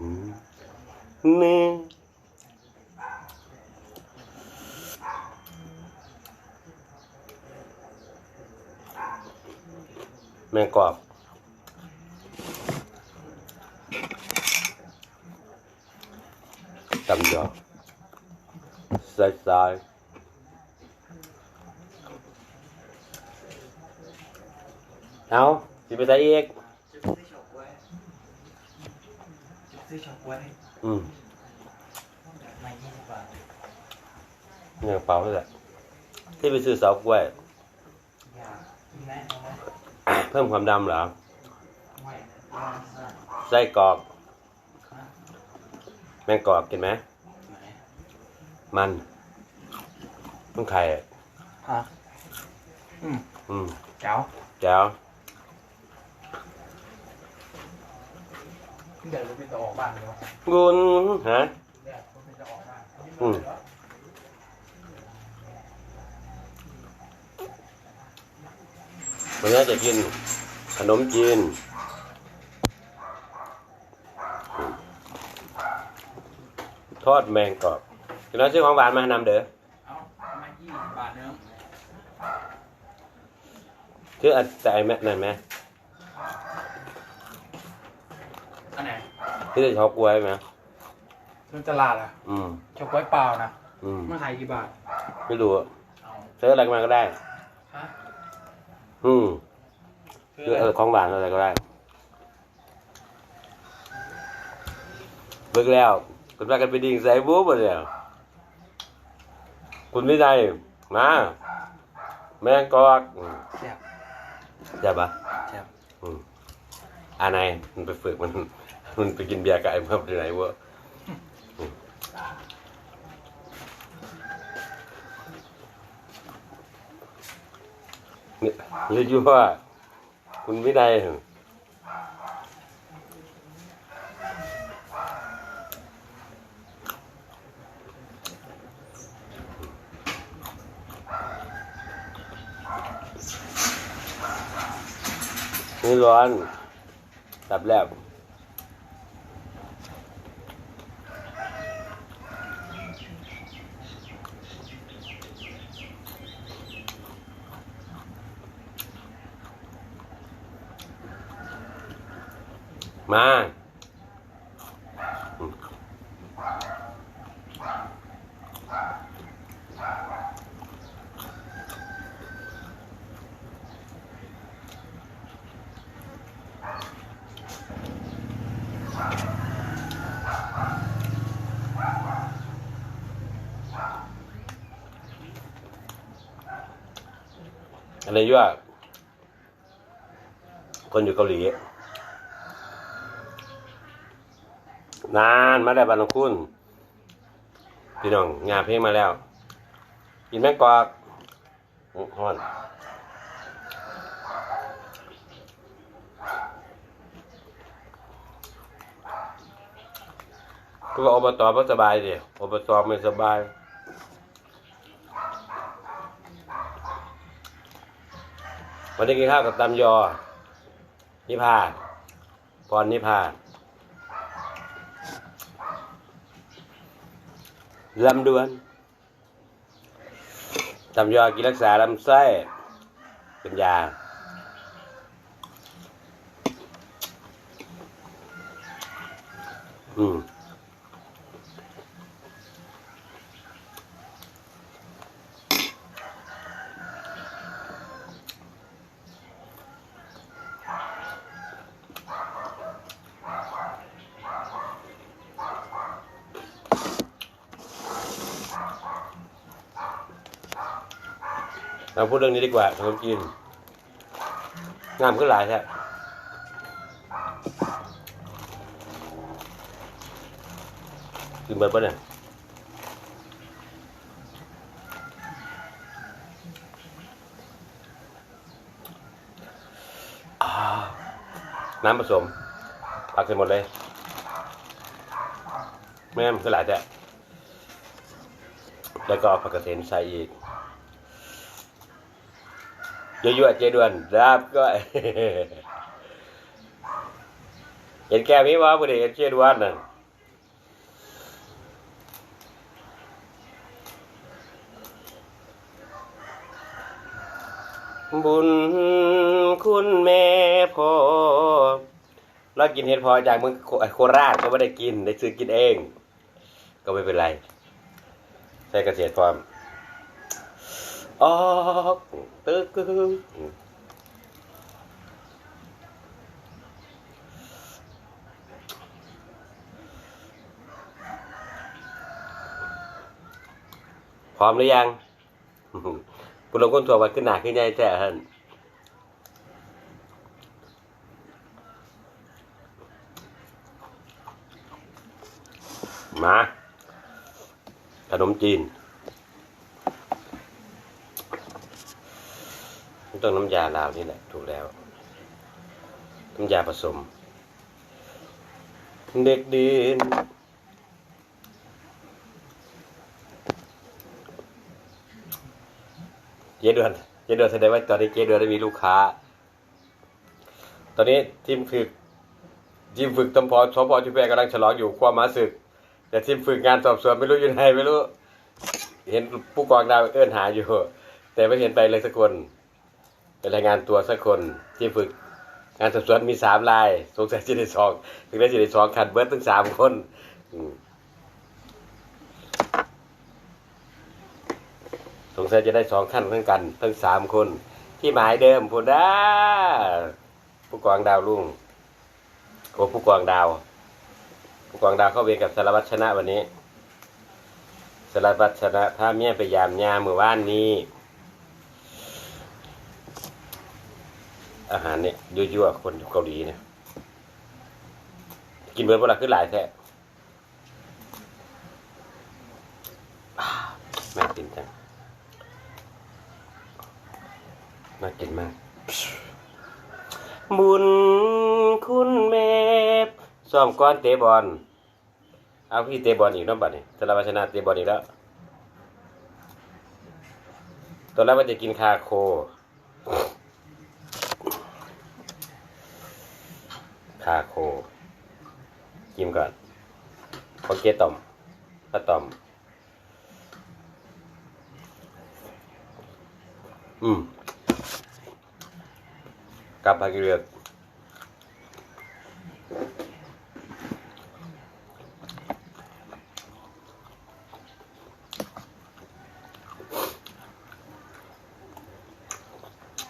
อืมนี่แมงกรอบตำ ซื้อเฉาก๊วยอืมมายี่สิบบาทเนี่ยกระเป๋าเลยแหละที่ไปซื้อเสากล้วย อยากกินไหมเอาไหมเพิ่มความดำเหรอไม่ลองสั่งไส้กรอกฮะแมงกรอกกินไหมไหนมันต้องไข่อะฮะอืมอืมเจ้าแจ๋ว เดี๋ยวเราไปต่อออกบ้านเลยวะกุนฮะเดี๋ยวเราไปต่อออกบ้านอืมวันนี้จะกินขนมจีนทอดแมงกรอบกินแล้วซื้อของหวานมาให้นำเด้อเอามายี่สิบบาทเนื้อชื่ออันแต่ไอ้แม่นั่นไหม อันไหนชื่อชอบกล้วยไหมเรื่องตลาดอะอืมเฉาก๊วยเปล่านะอืมเมื่อขายกี่บาทไม่รู้อะเอาซื้ออะไรมาก็ได้ ฮะอืมคือซื้ออะเอไรอของหวานอะไรก็ได้เบิกแล้วคุณว่ากันไปดิ่งใส่บุ๊บหมดเลยคุณไม่ได้มาแม่งกอกอืมแซ่บ ใช่ปะแซ่บ อืมอ่านายมันไปฝึกมัน มันไปกินเบียร์กับไอ้เพิ่มที่ไหนวะเนี่ยยั่วคุณไม่ได้เนี่ร้อน ตับแลบ มาอะไรยั่วคนอยู่เกาหลี นานมาได้บานของคุณพี่น้องงานเพลงมาแล้ว กินแมงกอกอื้อฮ้อนก็ว่าอบตไม่สบายดิอบตไม่สบายวันนี้กินข้าวกับตำยอ นิพาพรนิพา ลำดวนตำยอกินรักษาลำไส้เป็นยาอืม เราพูดเรื่องนี้ดีกว่าขนมจีนงามขึ้นหลายแท้กินเบิดปะเนี่ยน้ำผสมตักใส่หมดเลย แม่มนคือหลายแท้แล้วก็เอาผักกระเทียมใส่อีก ยั่วๆเจดวนรับก็เห็นแก้มีบ่ผู้ใดเห็นเชียดวันน่ะบุญคุณแม่พ่อเรากินเห็ดพอจากเมืองโคราชก็ไม่ได้กิน ได้ซื้อกินเอง ก็ไม่เป็นไร ใช้เกษตรฟาร์ม ออกตึกพร้อมหรือยังผู้ลงคนถั่ววันขึ้นหนาขึ้นใหญ่แท้ท่านมาขนมจีน ต้องน้ำยาลาวนี่แหละถูกแล้ว น้ำยาผสม เด็กดีนเจเดือนเจเดือนแสดงว่าตอนนี้เจเดือนได้มีลูกค้า ตอนนี้ทีมฝึกทีมฝึกตำพอสพชุมแพกำลังฉลองอยู่ความมาศึก แต่ทีมฝึกงานสอบสวนไม่รู้อยู่ไหนไม่รู้ เห็นผู้กองดาวเอื้อนหาอยู่ แต่ไม่เห็นไปเลยสักคน เป็นรายงานตัวสักคนที่ฝึกงานสอบสวนมีสามรายสงสัยจะได้สองถึงได้จะได้สองคันเบิร์ดถึงสามคนสงสัยจะได้สองขั้นทั้งกัน ทั้งสามคน ที่หมายเดิมพูดด้ผู้กองดาวลุ่งโอ้ผู้กองดาว ผู้กองดาวเข้าเวรกับสารวัตรชนะวันนี้สารวัตรชนะถ้าเมียไปยามยาเมื่อวานนี้ อาหารเนี่ยยั่วๆคนเกาหลีเนี่ย กินเบอร์เวลาขึ้นหลายแท้น่ากินจังน่ากินมาก บุญคุณแม่ซ้อมก้อนเตะบอลเอาพี่เตะบอลอีกน้องบัดนี้สารวัตรชนะเตะบอลอีกแล้วตอนแรกว่าจะกินคาโคาโค กินก่อนพอเกตอมปลาต่อม อืมกับผักเรือ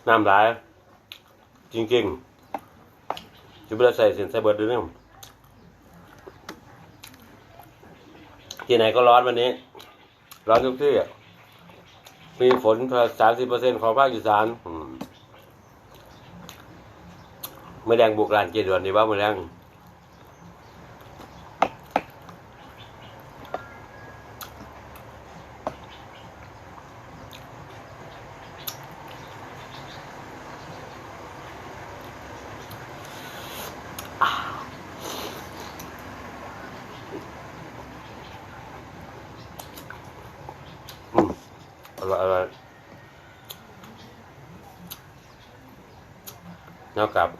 น้ำหลายจริงๆ จะไม่ได้ใส่เส้นใส่เบิร์ดด้วยนี่ที่ไหนก็ร้อนวันนี้ ร้อนทุกที่อะมีฝนสามสิบเปอร์เซ็นของภาคอีสานเมไม่แดงบุกลานเจดวนดีว่าไม่แดงอืมอร่อยอร่อย แล้วกับ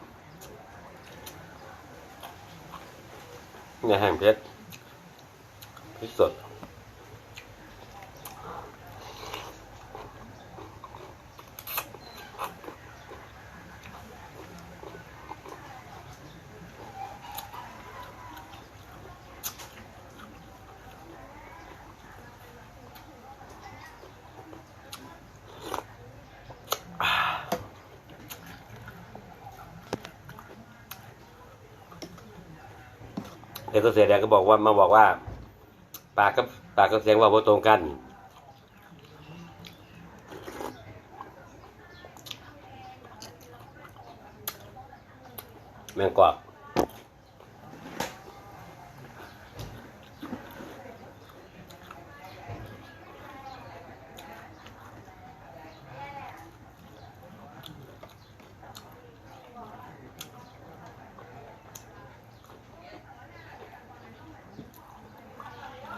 เนี่ยแห้งเพชรพริกสด เด็กตัวเสียแดงก็บอกว่ามาบอกว่า ปากกับปากกับเสียงว่าบ่ตรงกัน แมงกอก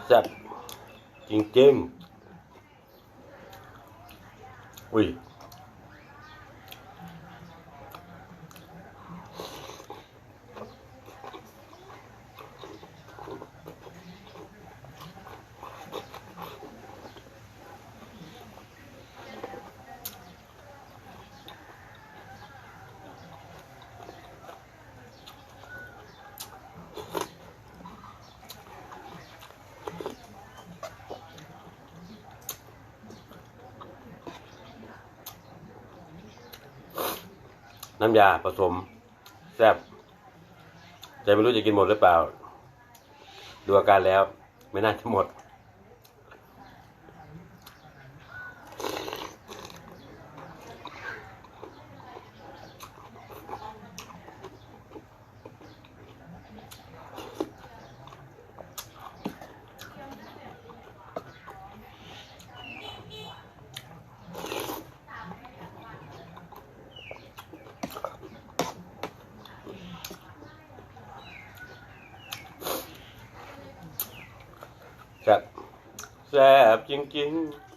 แซ่บจริงๆอุ้ย น้ำยาผสมแซ่บจะไม่รู้จะกินหมดหรือเปล่า ดูอาการแล้วไม่น่าจะหมด แซ่บ แซ่บจริง ๆ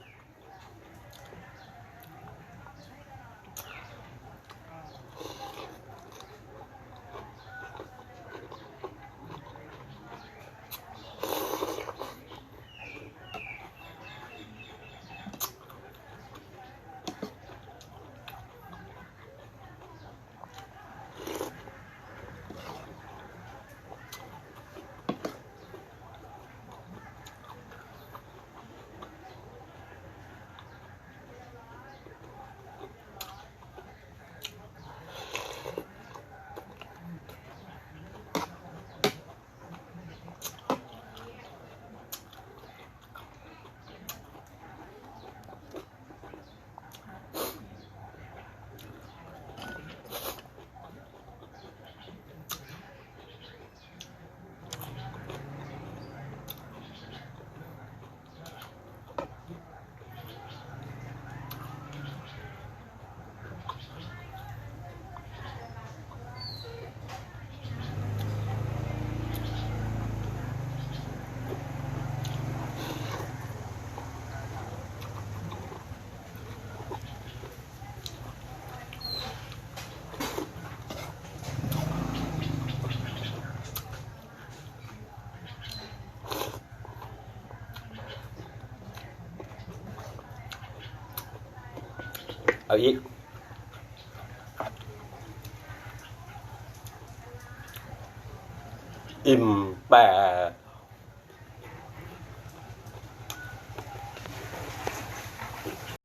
เอาอีก อิ่มแปะ